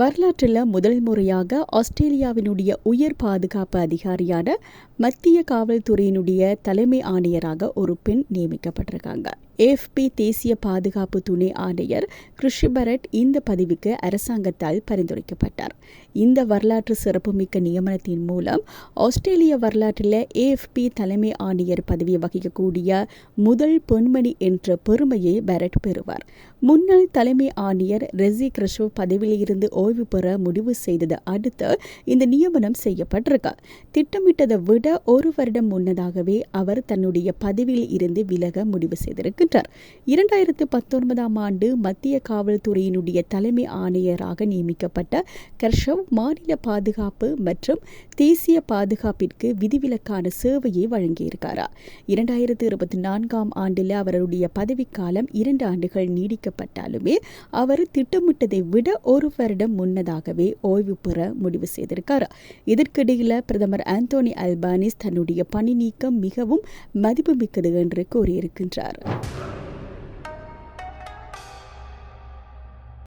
வரலாற்றில் முதல் முறையாக ஆஸ்திரேலியாவினுடைய உயர் பாதுகாப்பு அதிகாரியான மத்திய காவல்துறையினுடைய தலைமை ஆணையராக ஒரு பெண் நியமிக்கப்பட்டிருக்காங்க. ஏஎஃப்பி தேசிய பாதுகாப்பு துணை ஆணையர் கிருஷி பரட் இந்த பதவிக்கு அரசாங்கத்தால் பரிந்துரைக்கப்பட்டார். இந்த வரலாற்று சிறப்புமிக்க நியமனத்தின் மூலம் ஆஸ்திரேலிய வரலாற்றில் ஏஎஃப்பி தலைமை ஆணையர் பதவியை வகிக்கக்கூடிய முதல் பெண்மணி என்ற பெருமையை பரட் பெறுவார். முன்னாள் தலைமை ஆணையர் ரெசி கிருஷவ் பதவியிலிருந்து ஓய்வு பெற முடிவு செய்தது. அடுத்து இந்த நியமனம் செய்யப்பட்டிருக்கு திட்டமிட்டதை விட ஒரு வருடம் முன்னதாகவே அவர் தன்னுடைய பதவியில் இருந்து விலக முடிவு செய்திருக்கின்றார். இரண்டாயிரத்து பத்தொன்பதாம் ஆண்டு மத்திய காவல்துறையினுடைய தலைமை ஆணையராக நியமிக்கப்பட்ட கர்ஷவ் மாநில பாதுகாப்பு மற்றும் தேசிய பாதுகாப்பிற்கு விதிவிலக்கான சேவையை வழங்கியிருக்காரா? இரண்டாயிரத்து இருபத்தி நான்காம் ஆண்டில் அவருடைய பதவிக்காலம் இரண்டு ஆண்டுகள் அறிவிக்கப்பட்டாலுமே அவர் திட்டமிட்டதை விட ஒரு வருடம் முன்னதாகவே ஓய்வு பெற முடிவு செய்திருக்கார். இதற்கிடையில் பிரதமர் ஆந்தோனி அல்பானிஸ் தன்னுடைய பணி நீக்கம் மிகவும் மதிப்புமிக்கது என்று கூறியிருக்கின்றார்.